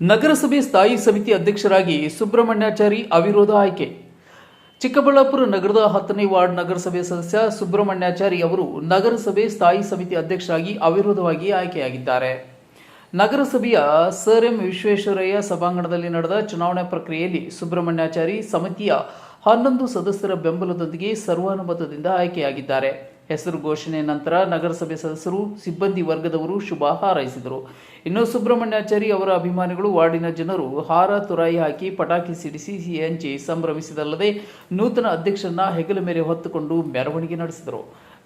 ನಗರಸಭೆ ಸ್ಥಾಯಿ ಸಮಿತಿ ಅಧ್ಯಕ್ಷರಾಗಿ ಸುಬ್ರಹ್ಮಣ್ಯಾಚಾರಿ ಅವಿರೋಧ ಆಯ್ಕೆ. ಚಿಕ್ಕಬಳ್ಳಾಪುರ ನಗರದ ಹತ್ತನೇ ವಾರ್ಡ್ ನಗರಸಭೆ ಸದಸ್ಯ ಸುಬ್ರಹ್ಮಣ್ಯಾಚಾರಿ ಅವರು ನಗರಸಭೆ ಸ್ಥಾಯಿ ಸಮಿತಿ ಅಧ್ಯಕ್ಷರಾಗಿ ಅವಿರೋಧವಾಗಿ ಆಯ್ಕೆಯಾಗಿದ್ದಾರೆ. ನಗರಸಭೆಯ ಸರ್ ಎಂ ವಿಶ್ವೇಶ್ವರಯ್ಯ ಸಭಾಂಗಣದಲ್ಲಿ ನಡೆದ ಚುನಾವಣಾ ಪ್ರಕ್ರಿಯೆಯಲ್ಲಿ ಸುಬ್ರಹ್ಮಣ್ಯಾಚಾರಿ ಸಮಿತಿಯ ಹನ್ನೊಂದು ಸದಸ್ಯರ ಬೆಂಬಲದೊಂದಿಗೆ ಸರ್ವಾನುಮತದಿಂದ ಆಯ್ಕೆಯಾಗಿದ್ದಾರೆ. ಹೆಸರು ಘೋಷಣೆ ನಂತರ ನಗರಸಭೆ ಸದಸ್ಯರು, ಸಿಬ್ಬಂದಿ ವರ್ಗದವರು ಶುಭ ಹಾರೈಸಿದರು. ಇನ್ನು ಸುಬ್ರಹ್ಮಣ್ಯಾಚಾರಿ ಅವರ ಅಭಿಮಾನಿಗಳು, ವಾರ್ಡಿನ ಜನರು ಹಾರ ತುರಾಯಿ ಹಾಕಿ ಪಟಾಕಿ ಸಿಡಿಸಿ ಹಂಚಿ ಸಂಭ್ರಮಿಸಿದಲ್ಲದೆ ನೂತನ ಅಧ್ಯಕ್ಷರನ್ನ ಹೆಗಲ ಮೇಲೆ ಹೊತ್ತುಕೊಂಡು ಮೆರವಣಿಗೆ ನಡೆಸಿದರು.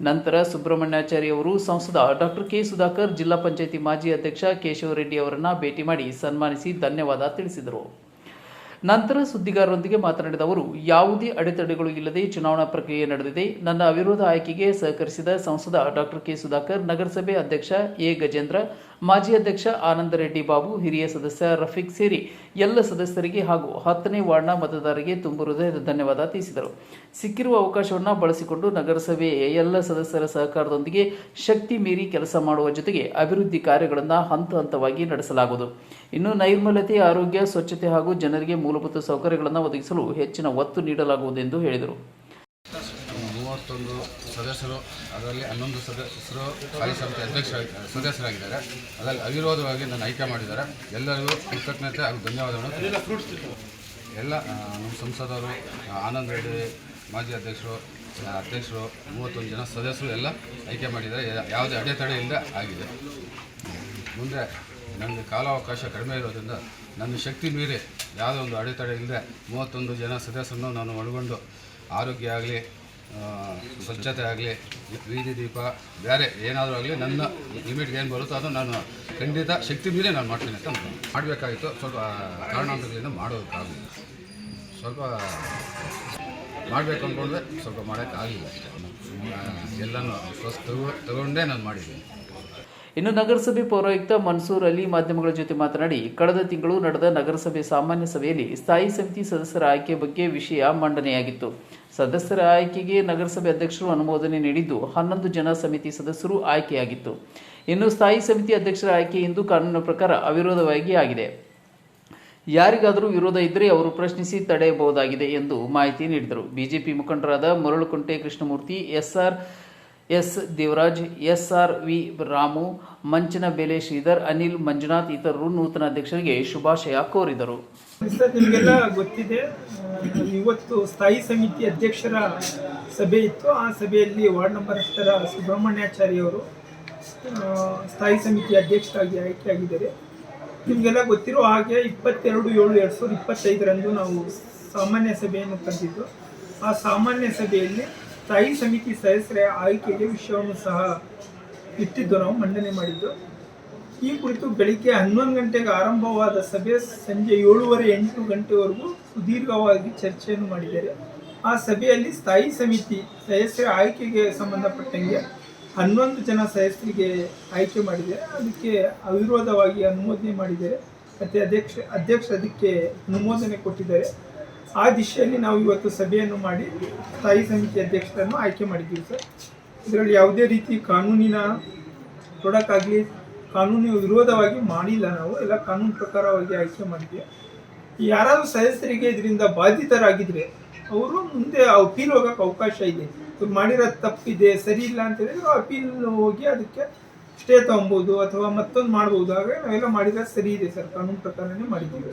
ನಂತರ ಸುಬ್ರಹ್ಮಣ್ಯಾಚಾರಿ ಅವರು ಸಂಸದ ಡಾಕ್ಟರ್ ಕೆ. ಸುಧಾಕರ್, ಜಿಲ್ಲಾ ಪಂಚಾಯಿತಿ ಮಾಜಿ ಅಧ್ಯಕ್ಷ ಕೇಶವ ರೆಡ್ಡಿ ಅವರನ್ನ ಭೇಟಿ ಮಾಡಿ ಸನ್ಮಾನಿಸಿ ಧನ್ಯವಾದ ತಿಳಿಸಿದರು. ನಂತರ ಸುದ್ದಿಗಾರರೊಂದಿಗೆ ಮಾತನಾಡಿದ ಅವರು, ಯಾವುದೇ ಅಡೆತಡೆಗಳು ಇಲ್ಲದೆ ಚುನಾವಣಾ ಪ್ರಕ್ರಿಯೆ ನಡೆದಿದೆ. ನನ್ನ ಅವಿರೋಧ ಆಯ್ಕೆಗೆ ಸಹಕರಿಸಿದ ಸಂಸದ ಡಾಕ್ಟರ್ ಕೆ ಸುಧಾಕರ್, ನಗರಸಭೆ ಅಧ್ಯಕ್ಷ ಎ ಗಜೇಂದ್ರ ಮಾಜಿ ಅಧ್ಯಕ್ಷ ಆನಂದ ರೆಡ್ಡಿ ಬಾಬು, ಹಿರಿಯ ಸದಸ್ಯ ರಫೀಕ್ ಸೇರಿ ಎಲ್ಲ ಸದಸ್ಯರಿಗೆ ಹಾಗೂ ಹತ್ತನೇ ವಾರ್ಡ್ನ ಮತದಾರರಿಗೆ ತುಂಬು ಹೃದಯದ ಧನ್ಯವಾದ ತಿಳಿಸಿದರು. ಸಿಕ್ಕಿರುವ ಅವಕಾಶವನ್ನು ಬಳಸಿಕೊಂಡು ನಗರಸಭೆಯ ಎಲ್ಲ ಸದಸ್ಯರ ಸಹಕಾರದೊಂದಿಗೆ ಶಕ್ತಿ ಮೀರಿ ಕೆಲಸ ಮಾಡುವ ಜೊತೆಗೆ ಅಭಿವೃದ್ಧಿ ಕಾರ್ಯಗಳನ್ನು ಹಂತ ಹಂತವಾಗಿ ನಡೆಸಲಾಗುವುದು. ಇನ್ನು ನೈರ್ಮಲ್ಯತೆ, ಆರೋಗ್ಯ, ಸ್ವಚ್ಛತೆ ಹಾಗೂ ಜನರಿಗೆ ಮೂಲಭೂತ ಸೌಕರ್ಯಗಳನ್ನು ಒದಗಿಸಲು ಹೆಚ್ಚಿನ ಒತ್ತು ನೀಡಲಾಗುವುದು ಎಂದು ಹೇಳಿದರು. ಮೂವತ್ತೊಂದು ಸದಸ್ಯರು, ಅದರಲ್ಲಿ ಹನ್ನೊಂದು ಸದಸ್ಯರು ಸ್ಥಾಯಿ ಸಮಿತಿ ಅಧ್ಯಕ್ಷ ಸದಸ್ಯರಾಗಿದ್ದಾರೆ. ಅದರಲ್ಲಿ ಅವಿರೋಧವಾಗಿ ನನ್ನ ಆಯ್ಕೆ ಮಾಡಿದ್ದಾರೆ. ಎಲ್ಲರಿಗೂ ಕೃತಜ್ಞತೆ ಹಾಗೂ ಧನ್ಯವಾದಗಳು. ಎಲ್ಲ ನಮ್ಮ ಸಂಸದರು ಆನಂದ್ ರೆಡ್ಡಿ, ಮಾಜಿ ಅಧ್ಯಕ್ಷರು ಅಧ್ಯಕ್ಷರು, ಮೂವತ್ತೊಂದು ಜನ ಸದಸ್ಯರು ಎಲ್ಲ ಆಯ್ಕೆ ಮಾಡಿದ್ದಾರೆ. ಯಾವುದೇ ಅಡೆತಡೆ ಇಲ್ಲದೆ ಆಗಿದೆ. ಮುಂದೆ ನನಗೆ ಕಾಲಾವಕಾಶ ಕಡಿಮೆ ಇರೋದ್ರಿಂದ ನನ್ನ ಶಕ್ತಿ ಮೀರಿ ಯಾವುದೋ ಒಂದು ಅಡೆತಡೆ ಇಲ್ಲದೆ ಮೂವತ್ತೊಂದು ಜನ ಸದಸ್ಯರನ್ನು ನಾನು ಒಳಗೊಂಡು ಆರೋಗ್ಯ ಆಗಲಿ ಸ್ವಚ್ಛತೆ ಆಗಲಿ ಬೀದಿ ದೀಪ ಬೇರೆ ಏನಾದರೂ ಆಗಲಿ ನನ್ನ ಲಿಮಿಟ್ಗೆ ಏನು ಬರುತ್ತೋ ಅದು ನಾನು ಖಂಡಿತ ಶಕ್ತಿ ಮೇಲೆ ನಾನು ಮಾಡ್ತೀನಿ ಅಂತ ಮಾಡಬೇಕಾಗಿತ್ತು, ಸ್ವಲ್ಪ ಕಾರಣಾಂತರಗಳಿಂದ ಮಾಡೋದಕ್ಕಾಗಲಿಲ್ಲ. ಸ್ವಲ್ಪ ಮಾಡಬೇಕು ಅಂದ್ಕೊಂಡ್ರೆ ಸ್ವಲ್ಪ ಮಾಡೋಕ್ಕಾಗಲಿಲ್ಲ ಅಷ್ಟೇ. ಎಲ್ಲನೂ ತಗೊಂಡೇ ನಾನು ಮಾಡಿದ್ದೀನಿ. ಇನ್ನು ನಗರಸಭೆ ಪೌರಾಯುಕ್ತ ಮನ್ಸೂರ್ ಅಲಿ ಮಾಧ್ಯಮಗಳ ಜೊತೆ ಮಾತನಾಡಿ, ಕಳೆದ ತಿಂಗಳು ನಡೆದ ನಗರಸಭೆ ಸಾಮಾನ್ಯ ಸಭೆಯಲ್ಲಿ ಸ್ಥಾಯಿ ಸಮಿತಿ ಸದಸ್ಯರ ಆಯ್ಕೆ ಬಗ್ಗೆ ವಿಷಯ ಮಂಡನೆಯಾಗಿತ್ತು. ಸದಸ್ಯರ ಆಯ್ಕೆಗೆ ನಗರಸಭೆ ಅಧ್ಯಕ್ಷರು ಅನುಮೋದನೆ ನೀಡಿದ್ದು, ಹನ್ನೊಂದು ಜನ ಸಮಿತಿ ಸದಸ್ಯರು ಆಯ್ಕೆಯಾಗಿತ್ತು. ಇನ್ನು ಸ್ಥಾಯಿ ಸಮಿತಿ ಅಧ್ಯಕ್ಷರ ಆಯ್ಕೆ ಇಂದು ಕಾನೂನಿನ ಪ್ರಕಾರ ಅವಿರೋಧವಾಗಿ ಆಗಿದೆ. ಯಾರಿಗಾದರೂ ವಿರೋಧ ಇದ್ದರೆ ಅವರು ಪ್ರಶ್ನಿಸಿ ತಡೆಯಬಹುದಾಗಿದೆ ಎಂದು ಮಾಹಿತಿ ನೀಡಿದರು. ಬಿಜೆಪಿ ಮುಖಂಡರಾದ Maralukunte Krishnamurthy, S R S Devaraj, S R V Ramu, Manchanabele Sridhar, Anil Manjunath ಇತರರು ನೂತನ ಅಧ್ಯಕ್ಷರಿಗೆ ಶುಭಾಶಯ ಕೋರಿದರು. ನಿಮಗೆಲ್ಲ ಗೊತ್ತಿದೆ ಇವತ್ತು ಸ್ಥಾಯಿ ಸಮಿತಿ ಅಧ್ಯಕ್ಷರ ಸಭೆ ಇತ್ತು. ಆ ಸಭೆಯಲ್ಲಿ ವಾರ್ಡ್ ನಂಬರ್ ಹತ್ತರ ಸುಬ್ರಹ್ಮಣ್ಯಾಚಾರ್ಯವರು ಸ್ಥಾಯಿ ಸಮಿತಿ ಅಧ್ಯಕ್ಷರಾಗಿ ಆಯ್ಕೆಯಾಗಿದ್ದಾರೆ. ನಿಮಗೆಲ್ಲ ಗೊತ್ತಿರೋ ಹಾಗೆ ಇಪ್ಪತ್ತೆರಡು ಏಳು ಎರಡು ಸಾವಿರದ ಇಪ್ಪತ್ತೈದರಂದು ನಾವು ಸಾಮಾನ್ಯ ಸಭೆಯನ್ನು ಕರೆದಿದ್ದು, ಆ ಸಾಮಾನ್ಯ ಸಭೆಯಲ್ಲಿ ಸ್ಥಾಯಿ ಸಮಿತಿ ಸದಸ್ಯರ ಆಯ್ಕೆಗೆ ವಿಷಯವನ್ನು ಸಹ ಇಟ್ಟಿದ್ದು ನಾವು ಮಂಡನೆ ಮಾಡಿದ್ದು. ಈ ಕುರಿತು ಬೆಳಿಗ್ಗೆ ಹನ್ನೊಂದು ಗಂಟೆಗೆ ಆರಂಭವಾದ ಸಭೆ ಸಂಜೆ ಏಳುವರೆ ಎಂಟು ಗಂಟೆವರೆಗೂ ಸುದೀರ್ಘವಾಗಿ ಚರ್ಚೆಯನ್ನು ಮಾಡಿದ್ದಾರೆ. ಆ ಸಭೆಯಲ್ಲಿ ಸ್ಥಾಯಿ ಸಮಿತಿ ಸದಸ್ಯರ ಆಯ್ಕೆಗೆ ಸಂಬಂಧಪಟ್ಟಂಗೆ ಹನ್ನೊಂದು ಜನ ಸದಸ್ಯರಿಗೆ ಆಯ್ಕೆ ಮಾಡಿದ್ದಾರೆ ಅದಕ್ಕೆ ಅವಿರೋಧವಾಗಿ ಅನುಮೋದನೆ ಮಾಡಿದ್ದಾರೆ. ಮತ್ತು ಅಧ್ಯಕ್ಷ ಅಧ್ಯಕ್ಷ ಅದಕ್ಕೆ ಅನುಮೋದನೆ ಕೊಟ್ಟಿದ್ದಾರೆ. ಆ ದಿಶೆಯಲ್ಲಿ ನಾವು ಇವತ್ತು ಸಭೆಯನ್ನು ಮಾಡಿ ಸ್ಥಾಯಿ ಸಮಿತಿ ಅಧ್ಯಕ್ಷರನ್ನು ಆಯ್ಕೆ ಮಾಡಿದ್ದೀವಿ ಸರ್. ಇದರಲ್ಲಿ ಯಾವುದೇ ರೀತಿ ಕಾನೂನಿನ ತೊಡಕಾಗಲಿ, ಕಾನೂನು ವಿರೋಧವಾಗಿ ಮಾಡಿಲ್ಲ ನಾವು, ಎಲ್ಲ ಕಾನೂನು ಪ್ರಕಾರವಾಗಿ ಆಯ್ಕೆ ಮಾಡಿದ್ವಿ ಯಾರಾದರೂ ಸದಸ್ಯರಿಗೆ ಇದರಿಂದ ಬಾಧಿತರಾಗಿದ್ರೆ ಅವರು ಮುಂದೆ ಅಪೀಲ್ ಹೋಗೋಕ್ಕೆ ಅವಕಾಶ ಇದೆ. ಇವ್ರು ಮಾಡಿರೋ ತಪ್ಪಿದೆ, ಸರಿ ಇಲ್ಲ ಅಂತ ಹೇಳಿದ್ರೆ ಅಪೀಲ್ ಹೋಗಿ ಅದಕ್ಕೆ ಸ್ಟೇ ತಗೊಬೋದು ಅಥವಾ ಮತ್ತೊಂದು ಮಾಡ್ಬೋದು. ಹಾಗೆ ನಾವೆಲ್ಲ ಮಾಡಿದ್ರೆ ಸರಿ ಇದೆ ಸರ್, ಕಾನೂನು ಪ್ರಕಾರನೇ ಮಾಡಿದ್ದೀವಿ.